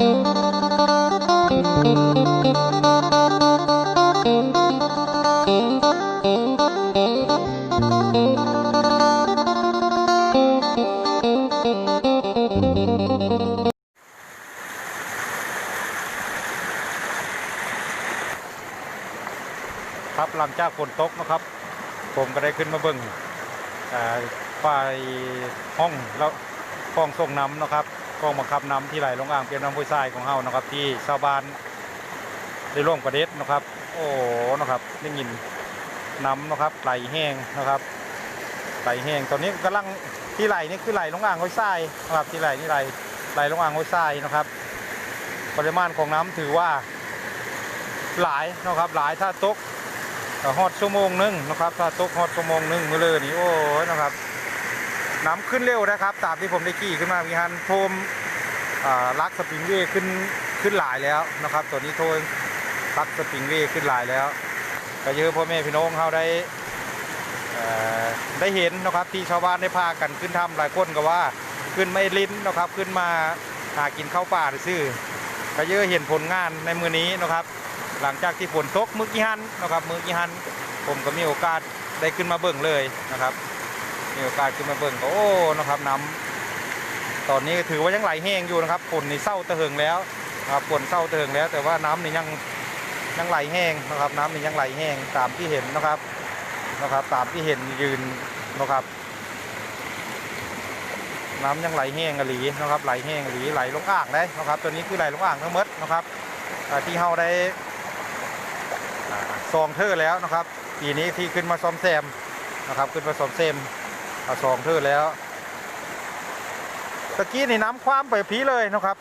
ครับหลังจากฝนตกนะครับ ผมก็ได้ขึ้นมาเบิ่งอ่าฝ่ายห้องแล้วคลองส่งน้ำนะครับ คลองบังคับน้ำที่ไหลลงอ่างเปียน้ำห้วยทรายของเฮานะครับ ที่ชาวบ้านได้ร่วมประเด็ดนะครับ โอ้นะครับได้ยินน้ำนะครับไหลแห้งนะครับไหลแห้งตอนนี้กำลังที่ไหลนี่คือไหลลงอ่างห้วยทรายนะครับที่ไหลนี่ไหลไหลลงอ่างห้วยทรายนะครับ ปริมาณของน้ำถือว่าหลายนะครับ หลายถ้าตกก็ฮอดชั่วโมงหนึงนะครับ ถ้าตกฮอดชั่วโมงหนึงมือเลยนี่โอ้ยนะครับ น้ำขึ้นเร็วนะครับ ตามที่ผมได้ขี่ขึ้นมามีฮันโทมลักสปริงเวขึ้นขึ้นหลายแล้วนะครับ ตัวนี้โทมลักสปริงเวขึ้นหลายแล้ว ก็เยอะพ่อแม่พี่น้องเขาได้ได้เห็นนะครับที่ชาวบ้านได้พากันขึ้นทำหลายคนก็ว่าขึ้นไม่ลิ้นนะครับ ขึ้นมาหากินข้าวป่าซื่อก็เยอะเห็นผลงานในมือนี้นะครับ หลังจากที่ฝนตกมือกี้หันนะครับมือกี้หันผมก็มีโอกาสได้ขึ้นมาเบิ่งเลยนะครับ มีโอกาสขึ้นมาเบิ่งก็โอ้นะครับน้ำตอนนี้ถือว่ายังไหลแห้งอยู่นะครับฝนนี่เศร้าตะเหิงแล้วนะครับฝนเศร้าตะเหิงแล้ว แต่ว่าน้ำนี่ยังยังไหลแห้งนะครับ น้ำนี่ยังไหลแห้งตามที่เห็นนะครับนะครับ ตามที่เห็นยืนนะครับ น้ำยังไหลแห้งกะหลีนะครับ ไหลแห้งกะหลีไหลลงอ่างได้นะครับ ตัวนี้คือไหลลงอ่างทั้งหมดนะครับที่เฮาได้ซองเทอร์แล้วนะครับปีนี้ที่ขึ้นมาซ่อมแซมนะครับ ขึ้นมาซ่อมแซม เอาซองเทอแล้วตะกี้นี่น้ำคว่ำไปพีเลยนะครับ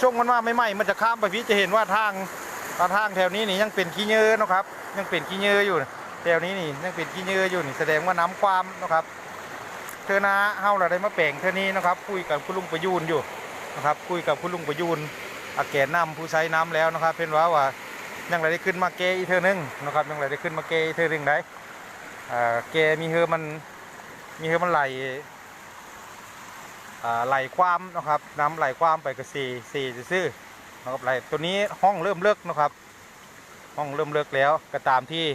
ช่วงมันมาไม่ไหมมันจะข้ามไปพีจะเห็นว่าทางทางแถวนี้นี่ยังเป็นขี้เยอะนะครับ ยังเป็นขี้เยอะอยู่แถวนี้นี่ยังเป็นขี้เยอะอยู่นี่แสดงว่าน้ำคว่ำนะครับเธอนาเฮาเราได้มาแปลงเท่านี้นะครับ คุยกับคุณลุงประยูนอยู่นะครับ คุยกับคุณลุงประยูนอาแก่นนำผู้ใช้น้ำแล้วนะครับเป็นว่าว่ายังไรได้ขึ้นมาเกอีเธอหนึ่งนะครับยังไรได้ขึ้นมาเกอีเธอหนึ่งได้เกมีเฮอมัน มีเฮอมันไหลไหลความนะครับ น้ำไหลความไปกับสี่สี่ซื่อนะครับไหลตัวนี้ห้องเริ่มเลิกนะครับ ห้องเริ่มเลิกแล้วก็ตามที่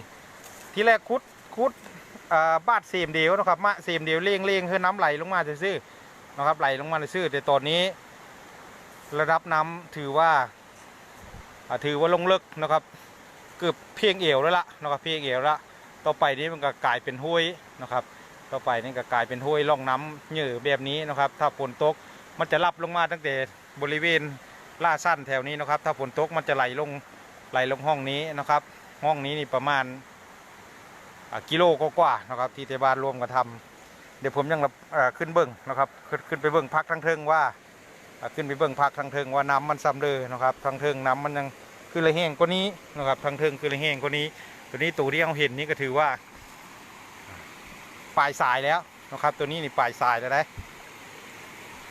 ที่แรกคุดคุดอ่าบาดสีมเดียวนะครับมาสีมเดียวเลี้ยงเลี้ยงคือน้ำไหลลงมาซื่อนะครับไหลลงมาซื่อแต่ตอนนี้ ระดับน้ำถือว่าถือว่าลงเลิกนะครับเกือบเพียงเอวแล้วล่ะนะครับเพียงเอวล้วต่อไปนี้มันก็กลายเป็นห้วยนะครับ ต่อไปนี่ก็กลายเป็นห้วยร่องน้ำเหยื่อแบบนี้นะครับ ถ้าฝนตกมันจะรับลงมาตั้งแต่บริเวณล่าสั้นแถวนี้นะครับ ถ้าฝนตกมันจะไหลลงไหลลงห้องนี้นะครับ ห้องนี้นี่ประมาณกิโลก,กว่านะครับ ที่เทบาลรวมกันทำเดี๋ยวผมยังรับเอ่อขึ้นเบิ้งนะครับขึ้นขึ้นไปเบิ้งพักทั้งเทิงว่าขึ้นไปเบิ่งพักทางเทิงว่าน้ำมันซ้ำเลยนะครับทางเทิงน้ำมันยังคือระแหงกว่านี้นะครับทางเทิงคือระแหงกว่านี้ ตัวนี้ตัวที่เราเห็นนี่ก็ถือว่า ปลายสายแล้วนะครับ ตัวนี้นี่ปลายสายแล้วนะ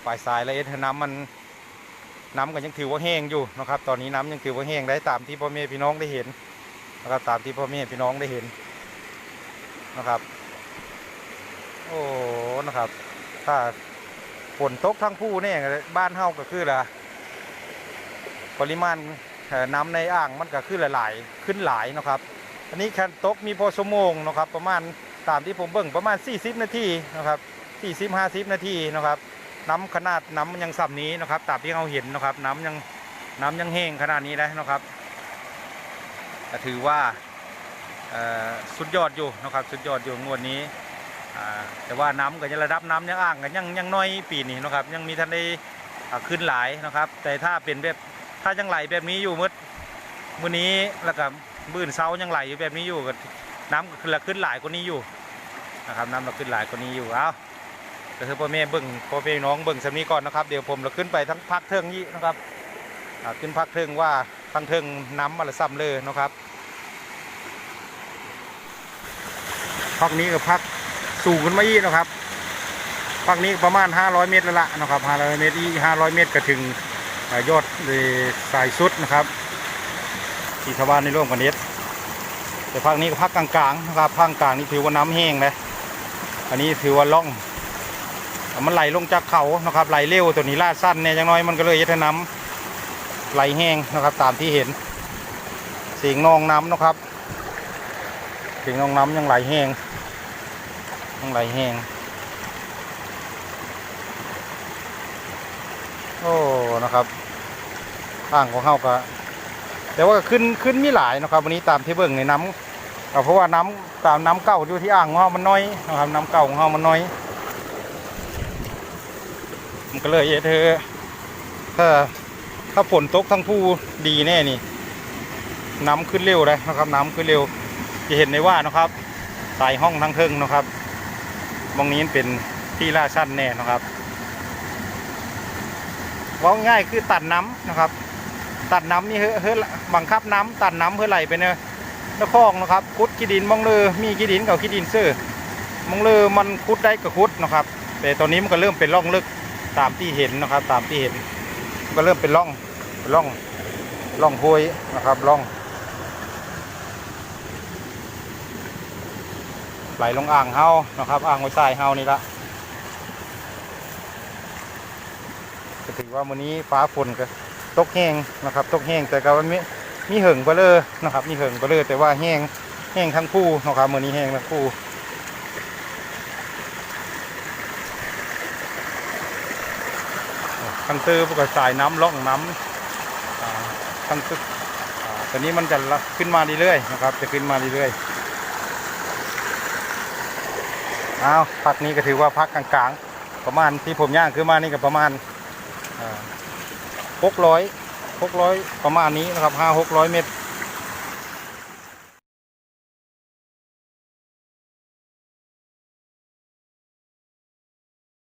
ปลายสายแล้วเอ็ดน้ำมันน้ำก็ยังถือว่าแห้งอยู่นะครับ ตอนนี้น้ำยังถือว่าแห้งได้ตามที่พ่อแม่พี่น้องได้เห็นนะครับตามที่พ่อแม่พี่น้องได้เห็นนะครับ โอ้นะครับ ถ้าฝนตกทั้งผู้เนี่ยบ้านเฮาก็คือละปริมาณน้ำในอ่างมันก็คือหลาย ๆ ขึ้นหลายนะครับ อันนี้แค่ตกมีพอชั่วโมงนะครับ ประมาณ ตามที่ผมเบิ่งประมาณ 40 นาทีนะครับ40 50 นาทีนะครับน้ำขนาดน้ำยังสับนี้นะครับตามที่เราเห็นนะครับ น้ำยังน้ำยังแห้งขนาดนี้นะนะครับถือว่าสุดยอดอยู่นะครับ สุดยอดอยู่งวดนี้แต่ว่าน้ำก็ยังระดับน้ำยังอ่างกันยังยังน้อยปีนี้นะครับ ยังมีท่านได้ขึ้นหลายนะครับ แต่ถ้าเป็นแบบถ้ายังไหลแบบนี้อยู่มืดมื้อนี้แล้วก็มื่นเช้ายังไหลอยู่แบบนี้อยู่ก็น้ำก็ขึ้นหลายกว่านี้อยู่ นะครับน้ำเราขึ้นหลายกว่านี้อยู่เอาก็คือพ่อแม่เบิ่งพ่อแม่น้องเบิ่งสำนี้ก่อนนะครับเดี๋ยวผมเราขึ้นไปทั้งพักเทิงนี้นะครับขึ้นพักเทิงว่าทั้งเทิงน้ำมาละซ้ำเลยนะครับพักนี้กับพักสูงขึ้นมาอีกนะครับภาคนี้ประมาณ 500 เมตรแล้วละนะครับ500เมตรอี500 เมตรก็ถึงยอดเลยสายสุดนะครับที่ชาวบ้านในร่วมกันเน็ดแต่ภาคนี้ก็ภาคกลางๆนะครับภาคกลางนี่ถือว่าน้ำแห้งนะ อันนี้ถือว่าล่อง มันไหลลงจากเขานะครับไหลเร็วตัวนี้ลาดสั้นเนี่ยจังน้อยมันก็เลยเฮ็ดน้ำไหลแห้งนะครับ ตามที่เห็นเสียงนองน้ำนะครับเสียงนองน้ำยังไหลแห้งยังไหลแห้งโอ้นะครับอ่างของเฮาก็แต่ว่าขึ้นขึ้นมีหลายนะครับ วันนี้ตามที่เบิ่งในน้ำ เพราะว่าน้ำตามน้ำเก่าอยู่ที่อ่างของเฮามันน้อยนะครับน้ำเก่าของเฮามันน้อย มันก็เลยเอเธอถ้าถ้าฝนตกทั้งผู้ดีแน่นี่ น้ำขึ้นเร็วเลยนะครับ น้ำขึ้นเร็ว จะเห็นในว่านะครับสายห้องทั้งเทิงนะครับมองนี้เป็นที่ล่าชั้นแน่นะครับว่าง่ายคือตัดน้ำนะครับ ตัดน้ำนี่เฮ้เฮ้บังคับน้ำตัดน้ำเพื่อไหลไปเน นคลองนะครับคุดขี้ดินมองเลยมีขี้ดินกับขี้ดินซื่อมองเลยมันคุดได้กับคุดนะครับ แต่ตอนนี้มันก็เริ่มเป็นร่องลึกตามที่เห็นนะครับ ตามที่เห็นก็เริ่มเป็นร่องเป็นร่องร่องห้วยนะครับร่องไหลลงอ่างเฮานะครับ อ่างไว้ใต้เฮานี่ละก็ถือว่าวันนี้ฟ้าฝนก็ตกแห้งนะครับ ตกแห้งแต่ก็มันมี มีเหิงไปเลยนะครับ มีเหิงไปเลยแต่ว่าแห้งแห้งทั้งคู่นะครับวันนี้แห้งทั้งคู่ทั้งตื้อพวกก็สายน้ำล่องน้ำอ่าทั้งตื้ออ่าตอนนี้มันจะขึ้นมาเรื่อยๆนะครับ จะขึ้นมาเรื่อยๆอ้าวพักนี้ก็ถือว่าพักกลางๆ ประมาณที่ผมย่างคือมานี่ก็ประมาณหกร้อย หกร้อยประมาณนี้นะครับห้าหกร้อยเมตร